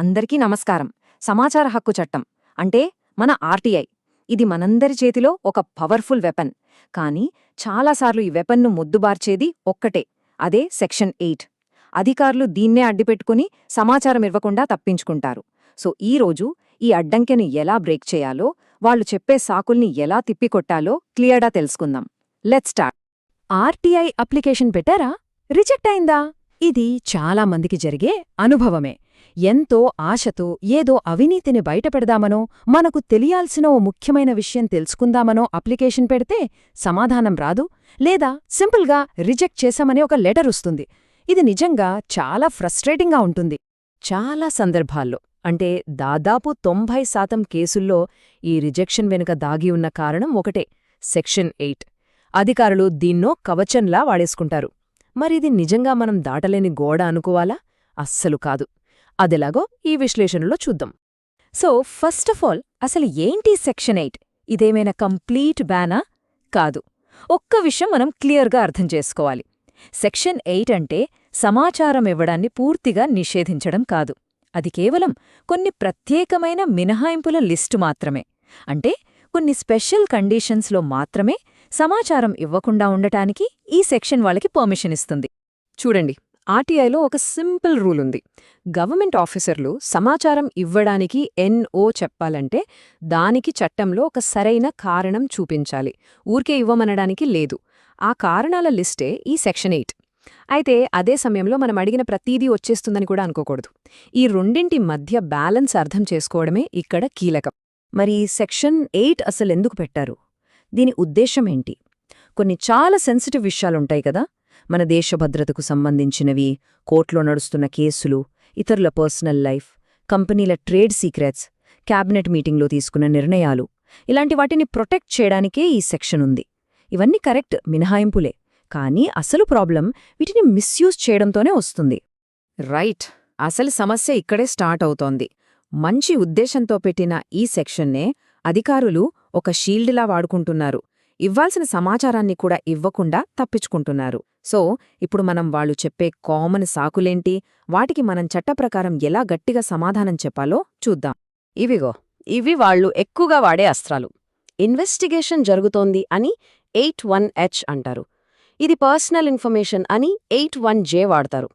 అందరికీ నమస్కారం. సమాచార హక్కు చట్టం. అంటే మన ఆర్టీఐ. ఇది మనందరి చేతిలో ఒక పవర్ఫుల్ వెపన్. కానీ చాలాసార్లు ఈ వెపన్ను ముద్దుబార్చేది ఒక్కటే. అదే సెక్షన్ ఎయిట్. అధికారులు దీన్నే అడ్డిపెట్టుకుని సమాచారం ఇవ్వకుండా తప్పించుకుంటారు. సో ఈ రోజు ఈ అడ్డంకెను ఎలా బ్రేక్ చేయాలో వాళ్ళు చెప్పే సాకుల్ని ఎలా తిప్పికొట్టాలో క్లియర్గా తెలుసుకుందాం. Let start. ఆర్టీఐ అప్లికేషన్ పెట్టారా? రిజెక్ట్ అయిందా? ఇది చాలా మందికి జరిగే అనుభవమే. ఎంతో ఆశతో ఏదో అవినీతిని బయటపెడదామనో మనకు తెలియాల్సిన ఓ ముఖ్యమైన విషయం తెలుసుకుందామనో అప్లికేషన్ పెడితే సమాధానం రాదు లేదా సింపుల్గా రిజెక్ట్ చేశామని ఒక లెటర్ వస్తుంది. ఇది నిజంగా చాలా ఫ్రస్ట్రేటింగ్గా ఉంటుంది. చాలా సందర్భాల్లో అంటే దాదాపు తొంభై శాతం కేసుల్లో ఈ రిజెక్షన్ వెనుక దాగి ఉన్న కారణం ఒకటే సెక్షన్ ఎయిట్. అధికారులు దీన్నో కవచంలా వాడేసుకుంటారు. మరిది నిజంగా మనం దాటలేని గోడ అనుకోవాలా? అస్సలు కాదు. అదెలాగో ఈ విశ్లేషణలో చూద్దాం. సో ఫస్ట్ ఆఫ్ ఆల్ అసలు ఏంటి సెక్షన్ ఎయిట్? ఇదేమైనా కంప్లీట్ బ్యానా? కాదు. ఒక్క విషయం మనం క్లియర్గా అర్థం చేసుకోవాలి. సెక్షన్ ఎయిట్ అంటే సమాచారం ఇవ్వడాన్ని పూర్తిగా నిషేధించడం కాదు. అది కేవలం కొన్ని ప్రత్యేకమైన మినహాయింపుల లిస్టు మాత్రమే. అంటే కొన్ని స్పెషల్ కండీషన్స్లో మాత్రమే సమాచారం ఇవ్వకుండా ఉండటానికి ఈ సెక్షన్ వాళ్ళకి పర్మిషన్ ఇస్తుంది. చూడండి. ఆర్టీఐలో ఒక సింపుల్ రూల్ ఉంది. గవర్నమెంట్ ఆఫీసర్లు సమాచారం ఇవ్వడానికి ఎన్ఓ చెప్పాలంటే దానికి చట్టంలో ఒక సరైన కారణం చూపించాలి. ఊరికే ఇవ్వమనడానికి లేదు. ఆ కారణాల లిస్టే ఈ సెక్షన్ ఎయిట్. అయితే అదే సమయంలో మనం అడిగిన ప్రతీదీ వచ్చేస్తుందని కూడా అనుకోకూడదు. ఈ రెండింటి మధ్య బ్యాలెన్స్ అర్థం చేసుకోవడమే ఇక్కడ కీలకం. మరి సెక్షన్ ఎయిట్ అసలు ఎందుకు పెట్టారు? దీని ఉద్దేశం ఏంటి? కొన్ని చాలా సెన్సిటివ్ విషయాలుంటాయి కదా. మన దేశ భద్రతకు సంబంధించినవి కోర్టులో నడుస్తున్న కేసులు ఇతరుల పర్సనల్ లైఫ్ కంపెనీల ట్రేడ్ సీక్రెట్స్ క్యాబినెట్ మీటింగ్లో తీసుకున్న నిర్ణయాలు. ఇలాంటి వాటిని ప్రొటెక్ట్ చేయడానికే ఈ సెక్షన్ ఉంది. ఇవన్నీ కరెక్ట్ మినహాయింపులే కానీ అసలు ప్రాబ్లం వీటిని మిస్యూజ్ చేయడంతోనే వస్తుంది. రైట్. అసలు సమస్య ఇక్కడే స్టార్ట్ అవుతోంది. మంచి ఉద్దేశంతో పెట్టిన ఈ సెక్షన్నే అధికారులు ఒక షీల్డ్లా వాడుకుంటున్నారు. ఇవ్వాల్సిన సమాచారాన్ని కూడా ఇవ్వకుండా తప్పించుకుంటున్నారు. సో ఇప్పుడు మనం వాళ్ళు చెప్పే కామన్ సాకులేంటి? వాటికి మనం చట్టప్రకారం ఎలా గట్టిగా సమాధానం చెప్పాలో చూద్దాం. ఇవిగో ఇవి వాళ్ళు ఎక్కువగా వాడే అస్త్రాలు. ఇన్వెస్టిగేషన్ జరుగుతోంది అని ఎయిట్ వన్ హెచ్ అంటారు. ఇది పర్సనల్ ఇన్ఫర్మేషన్ అని ఎయిట్ వన్ జే వాడతారు.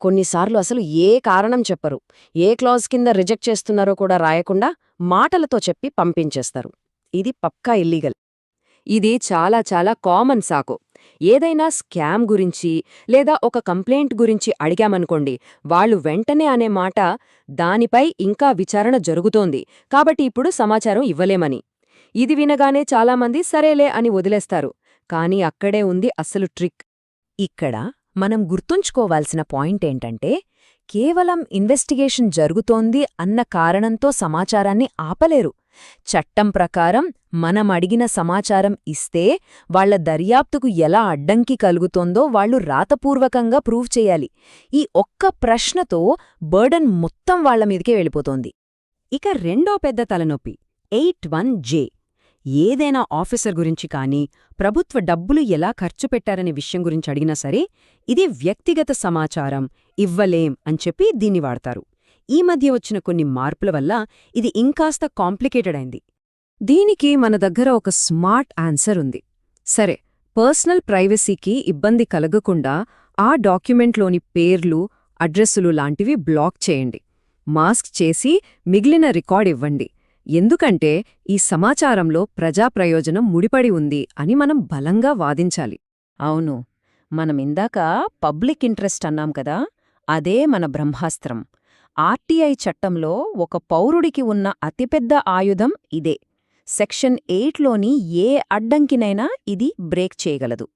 కొన్నిసార్లు అసలు ఏ కారణం చెప్పరు. ఏ క్లాజ్ కింద రిజెక్ట్ చేస్తున్నారో కూడా రాయకుండా మాటలతో చెప్పి పంపించేస్తారు. ఇది పక్కా ఇల్లీగల్. ఇది చాలా చాలా కామన్ సాకు. ఏదైనా స్కామ్ గురించి లేదా ఒక కంప్లైంట్ గురించి అడిగామనుకోండి వాళ్ళు వెంటనే అనే మాట దానిపై ఇంకా విచారణ జరుగుతోంది. కాబట్టి ఇప్పుడు సమాచారం ఇవ్వలేమని. ఇది వినగానే చాలామంది సరేలే అని వదిలేస్తారు. కానీ అక్కడే ఉంది అసలు ట్రిక్. ఇక్కడ మనం గుర్తుంచుకోవాల్సిన పాయింట్ ఏంటంటే కేవలం ఇన్వెస్టిగేషన్ జరుగుతోంది అన్న కారణంతో సమాచారాన్ని ఆపలేరు. చట్టం ప్రకారం మనం అడిగిన సమాచారం ఇస్తే వాళ్ళ దర్యాప్తుకు ఎలా అడ్డంకి కలుగుతోందో వాళ్ళు రాతపూర్వకంగా ప్రూవ్ చేయాలి. ఈ ఒక్క ప్రశ్నతో బర్డన్ మొత్తం వాళ్ళ మీదకే వెళ్ళిపోతోంది. ఇక రెండో పెద్ద తలనొప్పి ఎయిట్ వన్ జే. ఏదైనా ఆఫీసర్ గురించి కానీ ప్రభుత్వ డబ్బులు ఎలా ఖర్చు పెట్టారనే విషయం గురించి అడిగినా సరే ఇది వ్యక్తిగత సమాచారం ఇవ్వలేం అని చెప్పి దీన్ని వాడతారు. ఈ మధ్య వచ్చిన కొన్ని మార్పుల వల్ల ఇది ఇంకాస్త కాంప్లికేటెడ్ అయింది. దీనికి మన దగ్గర ఒక స్మార్ట్ ఆన్సర్ ఉంది. సరే పర్సనల్ ప్రైవసీకి ఇబ్బంది కలగకుండా ఆ డాక్యుమెంట్లోని పేర్లు అడ్రస్సులు లాంటివి బ్లాక్ చేయండి. మాస్క్ చేసి మిగిలిన రికార్డ్ ఇవ్వండి. ఎందుకంటే ఈ సమాచారంలో ప్రజాప్రయోజనం ముడిపడి ఉంది అని మనం బలంగా వాదించాలి. అవును మనమిందాక పబ్లిక్ ఇంట్రెస్ట్ అన్నాం కదా అదే మన బ్రహ్మాస్త్రం. ఆర్టీఐ చట్టంలో ఒక పౌరుడికి ఉన్న అతిపెద్ద ఆయుధం ఇదే. సెక్షన్ ఎయిట్లోని ఏ అడ్డంకినైనా ఇది బ్రేక్ చేయగలదు.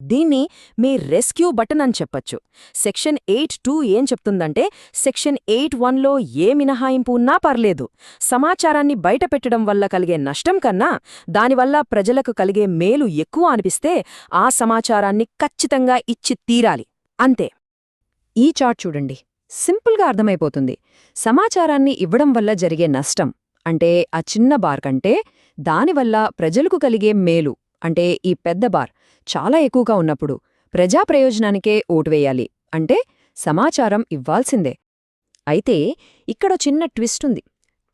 దీన్ని మీ రెస్క్యూ బటన్ అని చెప్పొచ్చు. సెక్షన్ ఎయిట్ టూ ఏం చెప్తుందంటే సెక్షన్ ఎయిట్ వన్లో ఏ మినహాయింపు ఉన్నా పర్లేదు. సమాచారాన్ని బయటపెట్టడం వల్ల కలిగే నష్టం కన్నా దానివల్ల ప్రజలకు కలిగే మేలు ఎక్కువ అనిపిస్తే ఆ సమాచారాన్ని ఖచ్చితంగా ఇచ్చి తీరాలి. అంతే. ఈ చార్ట్ చూడండి. సింపుల్గా అర్థమైపోతుంది. సమాచారాన్ని ఇవ్వడం వల్ల జరిగే నష్టం అంటే ఆ చిన్న బార్ కంటే దానివల్ల ప్రజలకు కలిగే మేలు అంటే ఈ పెద్ద బార్ చాలా ఎక్కువగా ఉన్నప్పుడు ప్రజా ప్రయోజనానికే ఓటు వేయాలి అంటే సమాచారం ఇవ్వాల్సిందే. అయితే ఇక్కడో చిన్న ట్విస్ట్ ఉంది.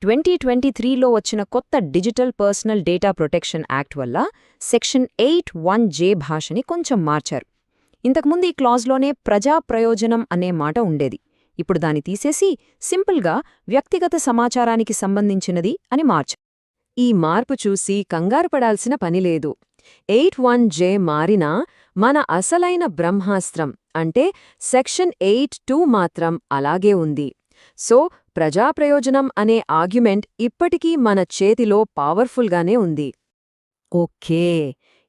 ట్వంటీ ట్వంటీ త్రీలో వచ్చిన కొత్త digital personal data protection act వల్ల సెక్షన్ ఎయిట్ వన్ జే భాషని కొంచెం మార్చారు. ఇంతకుముందు ఈ క్లాజ్లోనే ప్రజా ప్రయోజనం అనే మాట ఉండేది. ఇప్పుడు దాన్ని తీసేసి సింపుల్గా వ్యక్తిగత సమాచారానికి సంబంధించినది అని మార్చు. ఈ మార్పు చూసి కంగారు పడాల్సిన పనిలేదు ఎయిట్ వన్ జే మారినా మన అసలైన బ్రహ్మాస్త్రం అంటే సెక్షన్ ఎయిట్ టూ మాత్రం అలాగే ఉంది. సో ప్రజాప్రయోజనం అనే ఆర్గ్యుమెంట్ ఇప్పటికీ మన చేతిలో పవర్ఫుల్గానే ఉంది. ఓకే.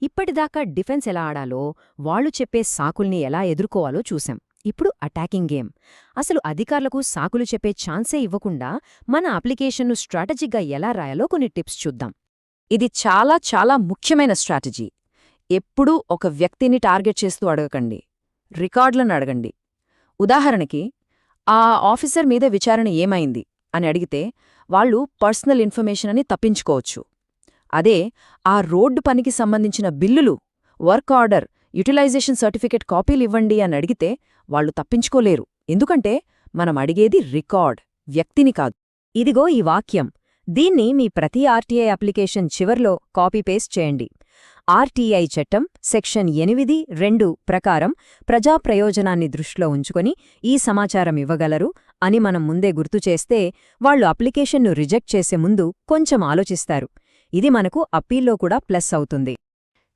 ఇప్పటిదాకా డిఫెన్స్ ఎలా ఆడాలో వాళ్ళు చెప్పే సాకుల్ని ఎలా ఎదుర్కోవాలో చూశాం. ఇప్పుడు అటాకింగ్ గేమ్. అసలు అధికారులకు సాకులు చెప్పే ఛాన్సే ఇవ్వకుండా మన అప్లికేషన్ను స్ట్రాటజీగా ఎలా రాయాలో కొన్ని టిప్స్ చూద్దాం. ఇది చాలా చాలా ముఖ్యమైన స్ట్రాటజీ. ఎప్పుడూ ఒక వ్యక్తిని టార్గెట్ చేస్తూ అడగకండి. రికార్డులను అడగండి. ఉదాహరణకి ఆ ఆఫీసర్ మీద విచారణ ఏమైంది అని అడిగితే వాళ్ళు పర్సనల్ ఇన్ఫర్మేషన్ అని తప్పించుకోవచ్చు. అదే ఆ రోడ్డు పనికి సంబంధించిన బిల్లులు వర్క్ ఆర్డర్ యుటిలైజేషన్ సర్టిఫికేట్ కాపీలు ఇవ్వండి అని అడిగితే వాళ్ళు తప్పించుకోలేరు. ఎందుకంటే మనం అడిగేది రికార్డ్ వ్యక్తిని కాదు. ఇదిగో ఈ వాక్యం. దీన్ని మీ ప్రతి ఆర్టీఐ అప్లికేషన్ చివర్లో కాపీ పేస్ట్ చేయండి. ఆర్టీఐ చట్టం సెక్షన్ ఎనిమిది రెండు ప్రకారం ప్రజా ప్రయోజనాన్ని దృష్టిలో ఉంచుకొని ఈ సమాచారం ఇవ్వగలరు అని మనం ముందే గుర్తు చేస్తే వాళ్ళు అప్లికేషన్ను రిజెక్ట్ చేసే ముందు కొంచెం ఆలోచిస్తారు. ఇది మనకు అప్పీల్లో కూడా ప్లస్ అవుతుంది.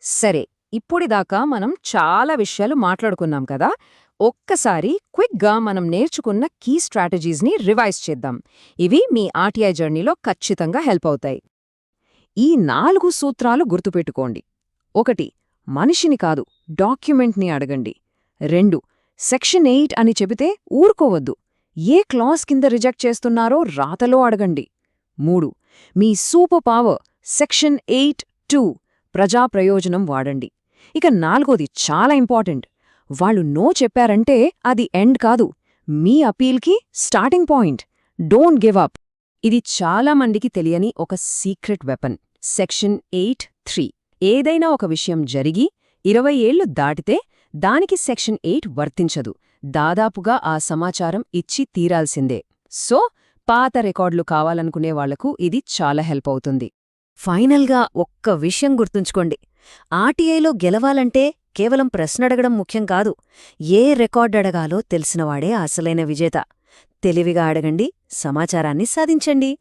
సరే ఇప్పుడిదాకా మనం చాలా విషయాలు మాట్లాడుకున్నాం కదా ఒక్కసారి క్విక్గా మనం నేర్చుకున్న కీ స్ట్రాటజీస్ని రివైజ్ చేద్దాం. ఇవి మీ ఆర్టీఐ జర్నీలో ఖచ్చితంగా హెల్ప్ అవుతాయి. ఈ నాలుగు సూత్రాలు గుర్తుపెట్టుకోండి. ఒకటి మనిషిని కాదు డాక్యుమెంట్ని అడగండి. రెండు సెక్షన్ ఎయిట్ అని చెబితే ఊరుకోవద్దు. ఏ క్లాస్ కింద రిజెక్ట్ చేస్తున్నారో రాతలో అడగండి. మూడు మీ super power section eight two ప్రజా ప్రయోజనం వాడండి. ఇక నాలుగోది చాలా ఇంపార్టెంట్. వాళ్ళు నో చెప్పారంటే అది ఎండ్ కాదు. మీ అపీల్కి starting point. Don't give up. ఇది చాలా మందికి తెలియని ఒక secret weapon. Section eight three. ఏదైనా ఒక విషయం జరిగి ఇరవై ఏళ్ళు దాటితే దానికి సెక్షన్ ఎయిట్ వర్తించదు. దాదాపుగా ఆ సమాచారం ఇచ్చి తీరాల్సిందే. సో పాత రికార్డులు కావాలనుకునే వాళ్ళకు ఇది చాలా హెల్ప్ అవుతుంది. ఫైనల్గా ఒక్క విషయం గుర్తుంచుకోండి. ఆర్టీఐలో గెలవాలంటే కేవలం ప్రశ్నడగడం ముఖ్యం కాదు ఏ రికార్డ్ అడగాలో తెలిసినవాడే అసలైన విజేత. తెలివిగా అడగండి సమాచారాన్ని సాధించండి.